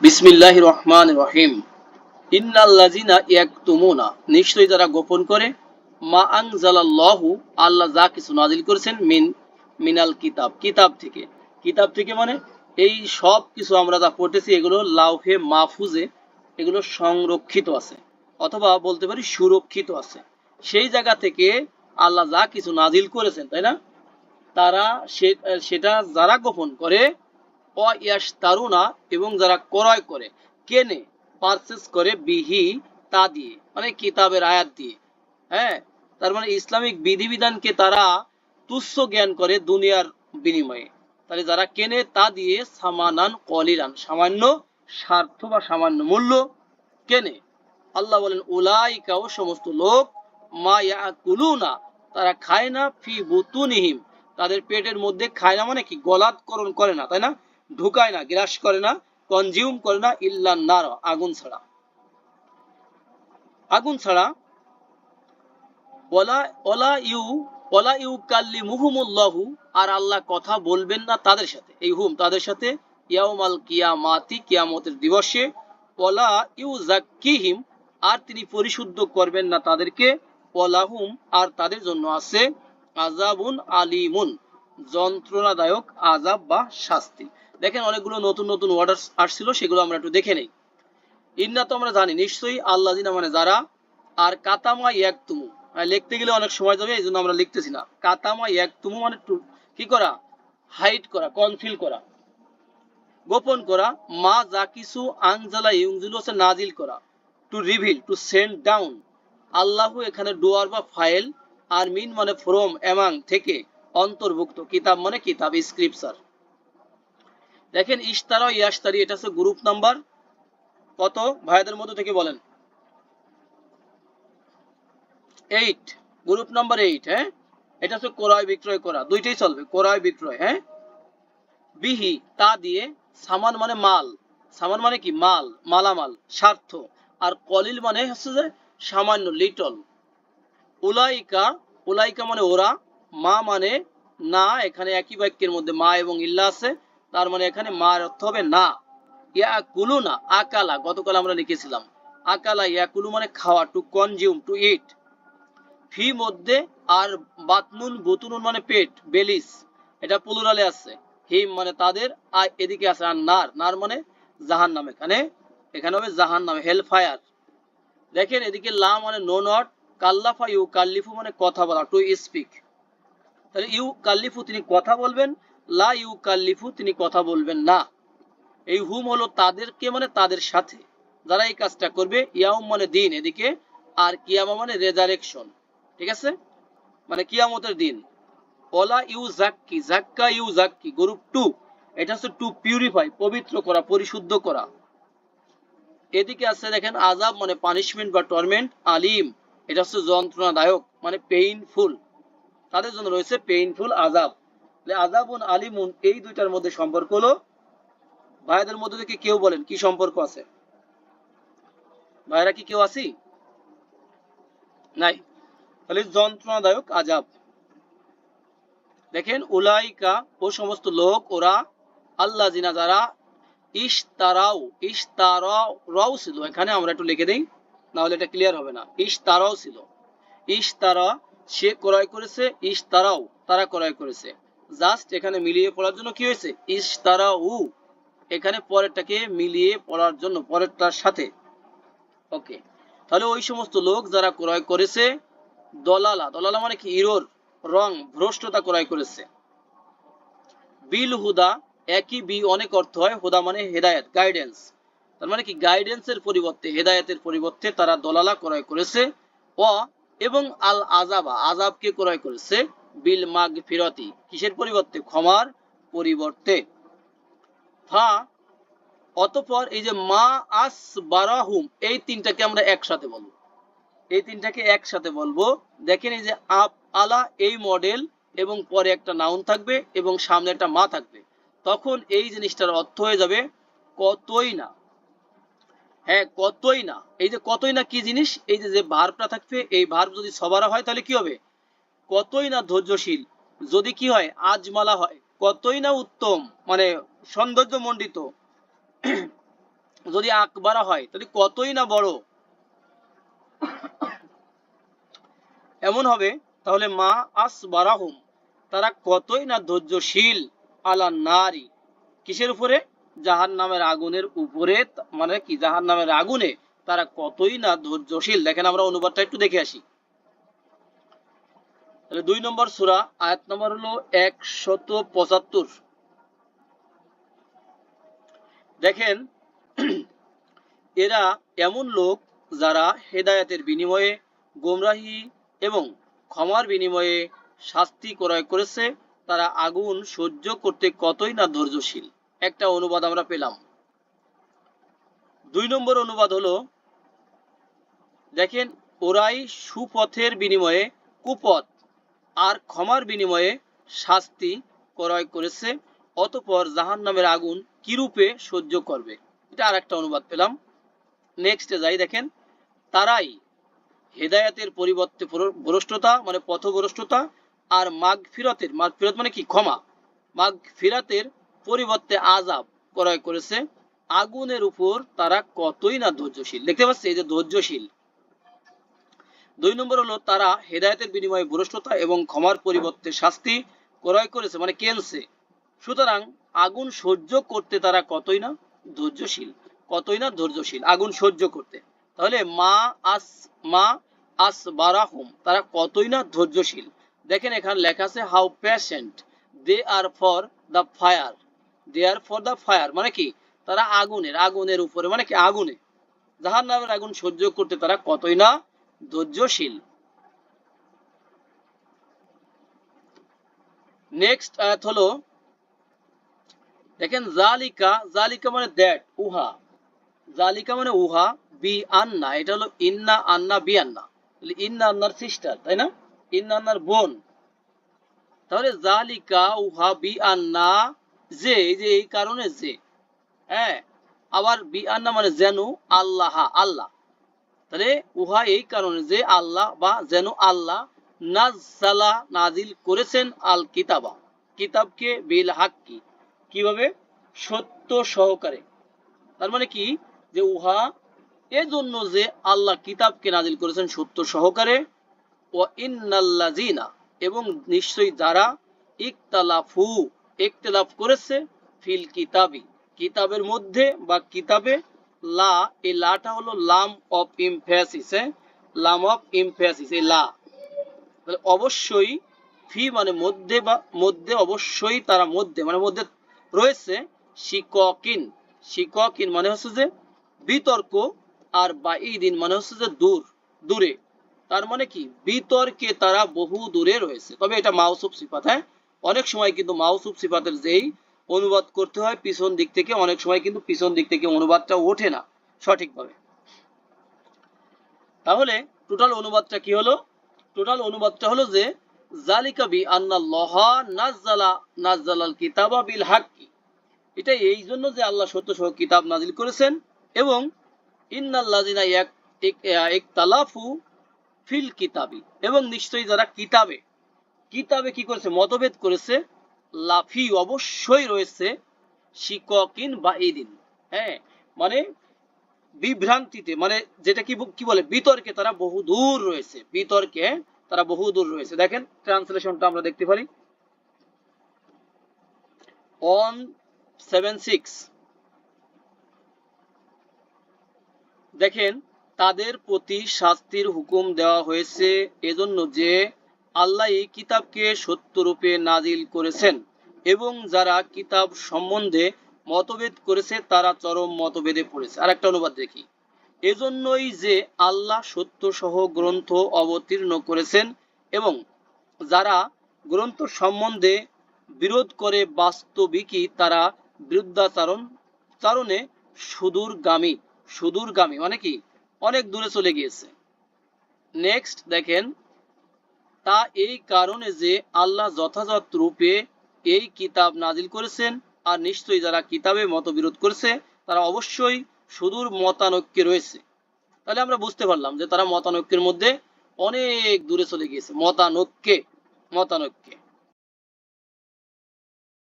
বিসমিল্লাহ রহমান রহিম ইন্নাল্লাজিনা ইয়াকতুমুনা। নিশ্চয়ই যারা গোপন করে, মা আল্লাহ যা কিছু নাজিল করেছেন মিন, মিনাল কিতাব। কিতাব থেকে। কিতাব থেকে মানে এই সব কিছু আমরা যা পড়তেছি, এগুলো লাউহে মাহফুজে, এগুলো সংরক্ষিত আছে। অথবা বলতে পারি সুরক্ষিত আছে। সেই জায়গা থেকে আল্লাহ যা কিছু নাজিল করেছেন, তাই না? তারা সেটা যারা গোপন করে অয়াস্তারুনা এবং যারা ক্রয় করে, কেনে পারচেস করে বিহি তা দিয়ে মানে কিতাবের আয়াত দিয়ে। হ্যাঁ? তার মানে ইসলামিক বিধিবিধানকে তারা তুচ্ছ জ্ঞান করে দুনিয়ার বিনিময়ে। তাহলে যারা কেনে তা দিয়ে সামানান কলিলান, সামান্য স্বার্থ বা সামান্য মূল্য কেনে। আল্লাহ বলেন উলাইকাও সমস্ত লোক, মা ইয়াকুলুনা, তারা খায় না, ফি বুতুনিহিম। তাদের পেটের মধ্যে খায় না মানে কি? গলাৎকরণ করে না, তাই না? ঢুকায় না, গ্রাস করে না কনজিউম করে না, ইল্লা নার, আগুন ছাড়া। আগুন ছাড়া ওলা ওলা ইউ ওলা ইউ কাল্লি মুহুমুল্লাহু আর আল্লাহ কথা বলবেন না তাদের সাথে। এই হুম, তাদের সাথে ইয়াউমাল কিয়ামাতি, কিয়ামতের দিবসে ওলা ইউ জাক্কিহিম আর তিনি পরিশুদ্ধ করবেন না তাদেরকে। ওলাহুম আর তাদের জন্য আছে আজাবুন আলিমুন, যন্ত্রণাদায়ক আজাব বা শাস্তি। দেখেন অনেকগুলো নতুন নতুন ওয়ার্ড আসছিল, সেগুলো আমরা একটু দেখে নেই। ইন্না তো আমরা জানি, নিশ্চয়ই আল্লাহ মানে যারা, আর কাতামা ইয়াকতুমু। আর লিখতে গেলে অনেক সময় যাবে, এই জন্য আমরা লিখতেছি না। কাতামা ইয়াকতুমু মানে কি করা? হাইড করা কনফিল করা। গোপন করা, মা যা কিছু আনজালা ইউংজুল হচ্ছে নাজিল করা। To reveal to send down Allah এখানে ডোয়ার বা ফাইল, আর মিন মানে ফ্রম এমাং থেকে অন্তর্ভুক্ত। কিতাব মানে কিতাব স্ক্রিপচার দেখেন ইশতারা ও ইয়াশতারি, এটা হচ্ছে গ্রুপ নাম্বার কত? ভাইদের মধ্যে থেকে বলেন। এইট গ্রুপ নাম্বার এইট হ্যাঁ? এটা হচ্ছে ক্রয় বিক্রয় করা। দুইটাই চলবে, ক্রয় বিক্রয় হ্যাঁ? বিহি, তা দিয়ে, সামান মানে মাল। সামান মানে কি? মাল, মালামাল, স্বার্থ। আর কলিল মানে হচ্ছে যে সামান্য লিটল উলাইকা উলাইকা মানে ওরা, মা মানে না, এখানে একই বাক্যের মধ্যে মা এবং ইল্লা আছে। তার মানে এখানে মার অর্থ হবে না। ইয়া কুলু না আকালা, গতকাল আমরা লিখেছিলাম। আকালা ইয়া কুলু মানে খাওয়া টু কনজিউম টু ইট ফি মধ্যে আর বাতনুন বুতুনুন মানে পেট বেলিস এটা প্লুরালে আছে। হিম মানে তাদের, আর এদিকে আছে আর নার। নার মানে জাহান নাম এখানে এখানে হবে জাহান নামে হেল ফায়ার দেখেন, এদিকে লা মানে নো নট কাল্লাফা ইউ কাল্লিফু মানে কথা বলা টু স্পিক তাহলে ইউ কাল্লিফু তিনি কথা বলবেন লা তিনি কথা বলবেন না। এই হুম হলো তাদেরকে মানে তাদের সাথে। যারা এই কাজটা করবে, ইয়াউম মানে দিন, এদিকে আর কিয়ামা মানে রেজারেকশন ঠিক আছে? মানে কিয়ামতের দিন। ওলা ইউ জাক্কি জাক্কা ইউ জাক্কি গ্রুপ টু এটা হচ্ছে টু পিউরিফাই পবিত্র করা, পরিশুদ্ধ করা। এদিকে আছে দেখেন আজাব মানে পানিশমেন্ট বা টর্মেন্ট আলিম। এটা হচ্ছে যন্ত্রণাদায়ক মানে পেইনফুল তাদের জন্য রয়েছে পেইনফুল আজাব আজাবুন আলিমুন এই দুইটার মধ্যে সম্পর্ক হলো। ভাইদের মধ্যে থেকে কেউ বলেন, কি সম্পর্ক আছে? ভাইরা কি কেউ আছি? নাই। তাহলে যন্ত্রণাদায়ক আজাব দেখেন, উলাইকা ও সমস্ত লোক, ওরা আল্লাহ জিনা যারা ইশতারাও ইশতারাও ছিল। এখানে আমরা একটু লিখে দেই, নাহলে এটা ক্লিয়ার হবে না। ইশতারাও ছিল। ইশতারা সে ক্রয় করেছে, ইশতারাও তারা ক্রয় করেছে। জাস্ট এখানে মিলিয়ে পড়ার জন্য কি হয়েছে? ইশতারাউ। এখানে পরেরটাকে মিলিয়ে পড়ার জন্য, পরেরটার সাথে। ওকে। তাহলে ওই সমস্ত লোক যারা ক্রয় করেছে, দলালা দলালা মানে কি? ইরোর, রং, ভ্রষ্টতা ক্রয় করেছে। বিল হুদা, একই বি অনেক অর্থ হয়, হুদা মানে হেদায়েত গাইডেন্স তার মানে কি? গাইডেন্সের পরিবর্তে, হেদায়েতের পরিবর্তে তারা দলালা ক্রয় করেছে। ও এবং আল আজাবা আজাবকে ক্রয় করেছে। বিল মাগ ফিরতি কিসের পরিবর্তে? ক্ষমার পরিবর্তে। ফা, অতঃপর এই যে মা আস বারাহুম এই তিনটাকে আমরা একসাথে বলব। এই তিনটাকে একসাথে বলব। দেখেন এই যে আপ, আলা এই মডেল এবং পরে একটা নাউন থাকবে এবং সামনে একটা মা থাকবে। তখন এই জিনিসটার অর্থ হয়ে যাবে কতই না। হ্যাঁ কতই না। এই যে কতই না কি জিনিস? এই যে ভার্বটা থাকবে, এই ভার্ব যদি সবার হয় তাহলে কি হবে? কতই না ধৈর্যশীল, যদি কি হয়, আজমালা হয়, কতই না উত্তম মানে সৌন্দর্য মণ্ডিত যদি আকবারা হয়, তাহলে কতই না বড়। এমন হবে, তাহলে মা আস বারাহুম তারা কতই না ধৈর্যশীল, আলা নারী। কিসের উপরে? জাহান নামের আগুনের উপরে মানে কি? জাহান নামের আগুনে তারা কতই না ধৈর্যশীল। দেখেন আমরা অনুবাদটা একটু দেখে আসি। তাহলে দুই নম্বর সুরা, আয়াত নম্বর হলো একশত পঁচাত্তর। দেখেন, এরা এমন লোক যারা হেদায়াতের বিনিময়ে গোমরাহি এবং ক্ষমার বিনিময়ে শাস্তি ক্রয় করেছে। তারা আগুন সহ্য করতে কতই না ধৈর্যশীল। একটা অনুবাদ আমরা পেলাম। দুই নম্বর অনুবাদ হলো, দেখেন, ওরাই সুপথের বিনিময়ে কুপথ আর ক্ষমার বিনিময়ে শাস্তি ক্রয় করেছে, অতপর জাহান নামের আগুন কিরূপে সহ্য করবে? এটা আর একটা অনুবাদ পেলাম। নেক্সটে যাই, দেখেন। তারাই হেদায়াতের পরিবর্তে ভ্রষ্টতা মানে পথভ্রষ্টতা আর মাঘ ফিরতের মাঘ ফিরত মানে কি? ক্ষমা। মাঘ ফিরাতের পরিবর্তে আজাব ক্রয় করেছে। আগুনের উপর তারা কতই না ধৈর্যশীল। দেখতে পাচ্ছি এই যে ধৈর্যশীল দুই নম্বর হলো তারা হেদায়েতের বিনিময়ে ভ্রষ্টতা এবং ক্ষমার পরিবর্তে শাস্তি ক্রয় করেছে মানে কেনছে? সুতরাং আগুন সহ্য করতে তারা কতই না ধৈর্যশীল, কতই না ধৈর্যশীল, আগুন সহ্য করতে। তাহলে মা আস মা আস বারাহুম তারা কতই না ধৈর্যশীল? দেখেন এখানে লেখা আছে, how patient, they are for the fire, they are for the fire মানে কি? তারা আগুনের আগুনের উপরে মানে কি? আগুনে। জাহান নামের আগুন সহ্য করতে তারা কতই না ধৈর্যশীল। নেক্সট আয়াত হলো, দেখেন, জালিকা জালিকা মানে দ্যাট উহা। জালিকা মানে উহা, বি, আন্না। এটা হলো ইন্না, আন্না, বি, আন্না। ইন্না, আন্নার সিস্টার তাই না? ইন্না, আন্নার বোন। তাহলে জালিকা, উহা, বি, আন্না, যে যে, এই কারণে যে। হ্যাঁ আবার বি, আন্না মানে যেন, আল্লাহা, আল্লাহ। তাহলে উহা এই কারণে যে আল্লাহ বা যেন আল্লাহ নাজ্জালা নাজিল করেছেন আল কিতাবা কিতাবকে বিল হাক্কি। কীভাবে? সত্য সহকারে। তার মানে কি? যে উহা এজন্য যে আল্লাহ কিতাবকে নাজিল করেছেন সত্য সহকারে ও ইন্নাল্লাজিনা এবং নিশ্চয়ই যারা ইকতালাফু ইকতলাফ করেছে, ফিল কিতাবি। কিতাবের মধ্যে বা কিতাবে লা, এই লাটা হলো লাম অফ ইমফ্যাসিস লাম অফ ইমফ্যাসিস এই লা। তাহলে অবশ্যই ফি মানে মধ্যে বা, মধ্যে অবশ্যই তারা মধ্যে মানে মধ্যে রয়েছে শিককিন। শিককিন মানে হচ্ছে যে বিতর্ক আর বাইদিন মানে হচ্ছে যে দূর, দূরে। তার মানে কি? বিতর্কে তারা বহু দূরে রয়েছে। তবে এটা মাউসুফ সিফাত হ্যাঁ? অনেক সময় কিন্তু মাউসুফ সিফাতের যেই অনুবাদ করতে হয়, পিছন দিক থেকে অনেক সময় কিন্তু পিছন দিক থেকে অনুবাদটা ওঠে না, সঠিকভাবে। তাহলে টোটাল অনুবাদটা কি হলো? টোটাল অনুবাদটা হলো যে, জালিকা বি আন্নাল্লাহ নাজ্জালা, নাজ্জালাল কিতাবা বিল হাক্কি। এটা এই জন্য যে আল্লাহ সত্য সহ কিতাব নাজিল করেছেন এবং ইন্নাল্লাযিনা ইয়াক ইকতালাফু ফিল কিতাবি। এবং নিশ্চয়ই যারা কিতাবে কিতাবে কি করেছে? মতভেদ করেছে লাফি অবশ্যই রয়েছে শিককিন বা ইদিন। হ্যাঁ মানে বিভ্রান্তিতে মানে যেটা কি কি বলে, বিতর্কে তারা বহু দূর রয়েছে। বিতর্কে তারা বহু দূর রয়েছে। দেখেন ট্রান্সলেশনটা আমরা দেখতে পারি। অন সেভেন সিক্স দেখেন, তাদের প্রতি শাস্তির হুকুম দেওয়া হয়েছে এজন্য যে আল্লাহ এই কিতাবকে সত্যরূপে নাজিল করেছেন এবং যারা কিতাব সম্বন্ধে মতভেদ করেছে, তারা চরম মতভেদে পড়েছে। আর একটা অনুবাদ দেখি। এজন্যই যে আল্লাহ সত্য সহ গ্রন্থ অবতীর্ণ করেছেন এবং যারা গ্রন্থ সম্বন্ধে বিরোধ করে বাস্তবিকই তারা বিরুদ্ধাচারণ, চারণে সুদূরগামী সুদূরগামী মানে কি? অনেক দূরে চলে গিয়েছে। নেক্সট দেখেন তা এই কারণে যে আল্লাহ যথাযথ রূপে এই কিতাব নাজিল করেছেন, আর নিশ্চয়ই যারা কিতাবে মতবিরোধ করেছে, তারা অবশ্যই সুদূর মতানৈক্যে রয়েছে। তাহলে আমরা বুঝতে পারলাম যে তারা মতানৈক্যের মধ্যে অনেক দূরে চলে গিয়েছে, মতানৈক্যে মতানৈক্যে।